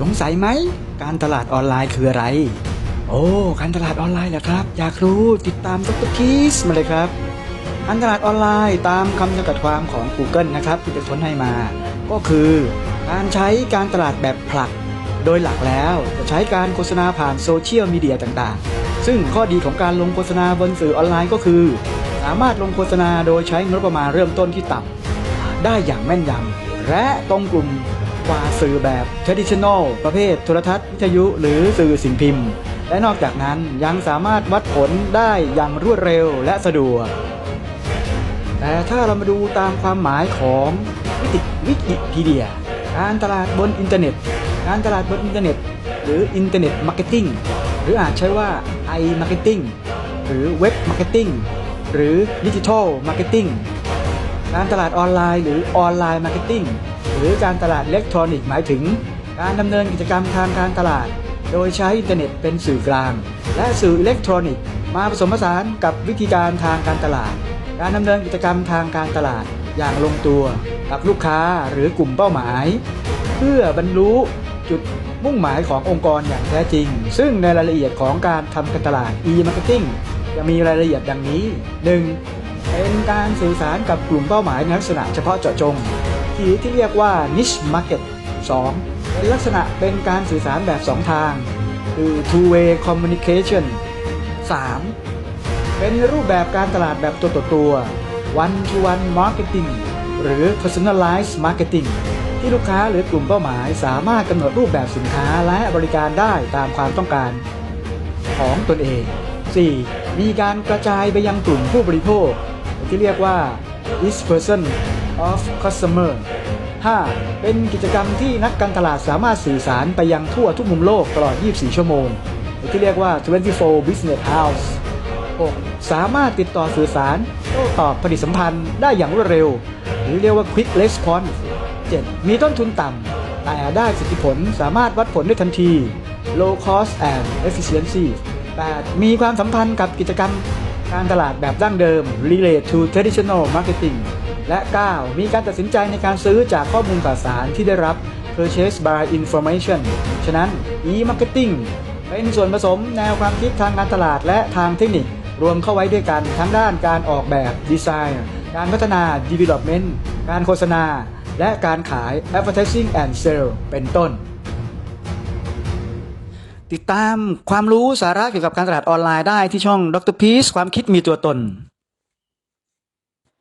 สงสัยไหม การตลาดออนไลน์คืออะไร โอ้ การตลาดออนไลน์เหรอครับ อยากรู้ติดตามดรคีสมาเลยครับ การตลาดออนไลน์ตามคำจำกัดความของ Google นะครับ ที่จะค้นให้มา ก็คือการใช้การตลาดแบบผลัก โดยหลักแล้วจะใช้การโฆษณาผ่านโซเชียลมีเดียต่างๆ ซึ่งข้อดีของการลงโฆษณาบนสื่อออนไลน์ก็คือ สามารถลงโฆษณาโดยใช้งบประมาณเริ่มต้นที่ต่ำได้อย่างแม่นยำและตรงกลุ่ม กว่าสื่อแบบ traditional ประเภทโทรทัศน์วิทยุหรือสื่อสิ่งพิมพ์ และนอกจากนั้นยังสามารถวัดผลได้อย่างรวดเร็วและสะดวก แต่ถ้าเรามาดูตามความหมายของวิกิวิกิพีเดีย การตลาดบนอินเทอร์เน็ต การตลาดบนอินเทอร์เน็ต หรืออินเทอร์เน็ตมาร์เก็ตติ้งหรืออาจใช้ว่า i marketing หรือเว็บมาร์เก็ตติ้งหรือดิจิทัลมาร์เก็ตติ้งการตลาดออนไลน์หรือออนไลน์มาร์เก็ตติ้ง หรือการตลาดอิเล็กทรอนิกส์หมายถึง การดำเนินกิจกรรมทางการตลาด โดยใช้อินเทอร์เน็ตเป็นสื่อกลาง และสื่ออิเล็กทรอนิกส์มาผสมผสานกับวิธีการทางการตลาด การดำเนินกิจกรรมทางการตลาดอย่างลงตัวกับลูกค้าหรือกลุ่มเป้าหมาย เพื่อบรรลุจุดมุ่งหมายขององค์กรอย่างแท้จริง ซึ่งในรายละเอียดของการทำการตลาด e-marketing จะมีรายละเอียดดังนี้ 1. เป็นการสื่อสารกับกลุ่มเป้าหมายในลักษณะเฉพาะเจาะจง ที่ที่เรียกว่า niche market 2. เป็นลักษณะเป็นการสื่อสารแบบ 2 ทาง คือ two way communication 3. เป็นรูปแบบการตลาดแบบตัวต่อตัว one to one marketing หรือ personalized marketing ที่ลูกค้าหรือกลุ่มเป้าหมายสามารถกำหนดรูปแบบสินค้าและบริการได้ตามความต้องการ ของตนเอง 4. มีการกระจายไปยังกลุ่มผู้บริโภค ที่เรียกว่า dispersion of customer 5. เป็นกิจกรรมที่นักการตลาดสามารถสื่อสารไปยังทั่วทุกมุมโลกตลอด 24 ชั่วโมง ที่เรียกว่า 24 business hours 6. สามารถติดต่อสื่อสารโต้ตอบผลิตสัมพันธ์ได้อย่างรวดเร็ว หรือเรียกว่า quick response 7. มีต้นทุนต่ำ แต่ได้สิทธิผลสามารถวัดผลได้ทันที low cost and efficiency 8. มีความสัมพันธ์กับกิจกรรมการตลาดแบบดั้งเดิม relate to traditional marketing และ 9. มีการตัดสินใจในการซื้อจากข้อมูลข่าวสารที่ได้รับ purchase by information ฉะนั้น e-marketing เป็นส่วนผสมแนวความคิดทางการตลาดและทางเทคนิค รวมเข้าไว้ด้วยกันทั้งด้านการออกแบบดีไซน์การพัฒนา development การโฆษณา และการขาย advertising and sale เป็นต้น ติดตามความรู้สาระเกี่ยวกับการตลาดออนไลน์ได้ที่ช่องดรพีซความคิดมีตัวตน